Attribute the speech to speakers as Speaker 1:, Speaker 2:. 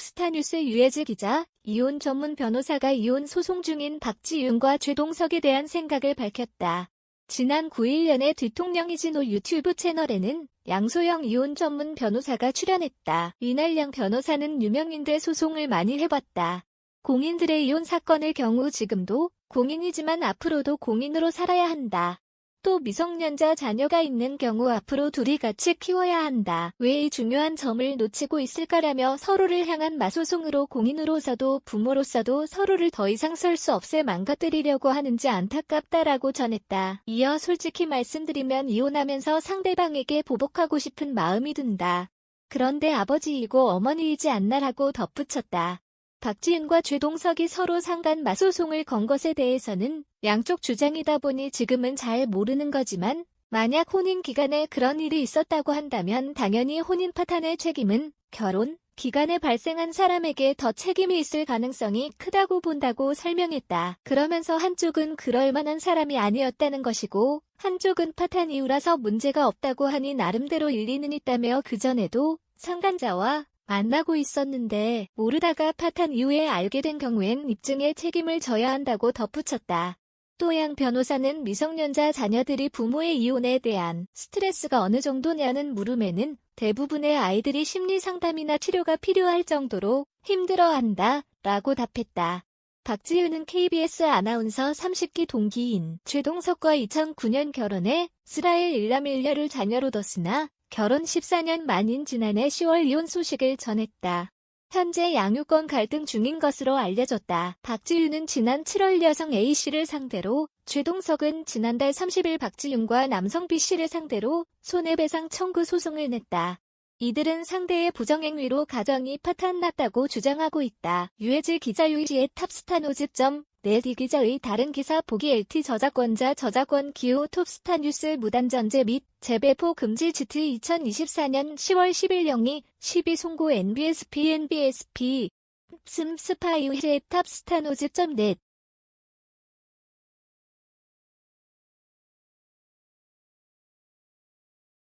Speaker 1: 톱스타뉴스 유해즈 기자, 이혼 전문 변호사가 이혼 소송 중인 박지윤과 최동석에 대한 생각을 밝혔다. 지난 9일 연애 뒤통령 이진호 유튜브 채널에는 양소영 이혼 전문 변호사가 출연했다. 이날 양 변호사는 유명인들 소송을 많이 해봤다. 공인들의 이혼 사건의 경우 지금도 공인이지만 앞으로도 공인으로 살아야 한다. 또 미성년자 자녀가 있는 경우 앞으로 둘이 같이 키워야 한다. 왜 이 중요한 점을 놓치고 있을까라며 서로를 향한 마소송으로 공인으로서도 부모로서도 서로를 더 이상 설 수 없애 망가뜨리려고 하는지 안타깝다라고 전했다. 이어 솔직히 말씀드리면 이혼하면서 상대방에게 보복하고 싶은 마음이 든다. 그런데 아버지이고 어머니이지 않나라고 덧붙였다. 박지은과 최동석이 서로 상간 마소송을 건 것에 대해서는 양쪽 주장이다 보니 지금은 잘 모르는 거지만 만약 혼인 기간에 그런 일이 있었다고 한다면 당연히 혼인 파탄의 책임은 결혼 기간에 발생한 사람에게 더 책임이 있을 가능성이 크다고 본다고 설명했다. 그러면서 한쪽은 그럴 만한 사람이 아니었다는 것이고 한쪽은 파탄 이후라서 문제가 없다고 하니 나름대로 일리는 있다며 그전에도 상간자와 만나고 있었는데 모르다가 파탄 이후에 알게 된 경우엔 입증에 책임을 져야 한다고 덧붙였다. 또 양 변호사는 미성년자 자녀들이 부모의 이혼에 대한 스트레스가 어느 정도냐는 물음에는 대부분의 아이들이 심리 상담이나 치료가 필요할 정도로 힘들어한다 라고 답했다. 박지윤은 KBS 아나운서 30기 동기인 최동석과 2009년 결혼해 스라엘 일남일녀를 자녀로 뒀으나 결혼 14년 만인 지난해 10월 이혼 소식을 전했다. 현재 양육권 갈등 중인 것으로 알려졌다. 박지윤은 지난 7월 여성 A씨를 상대로, 최동석은 지난달 30일 박지윤과 남성 B씨를 상대로 손해배상 청구 소송을 냈다. 이들은 상대의 부정행위로 가정이 파탄났다고 주장하고 있다. 유해질 기자 유이지의 탑스타노즈.net 이 기자의 다른 기사 보기 LT 저작권자 저작권 기호 톱스타 뉴스 무단전제 및 재배포 금지 지트 2024년 10월 10일 영리 12 송고 NBSP NBSP 슴 스파이유의 탑스타노즈.net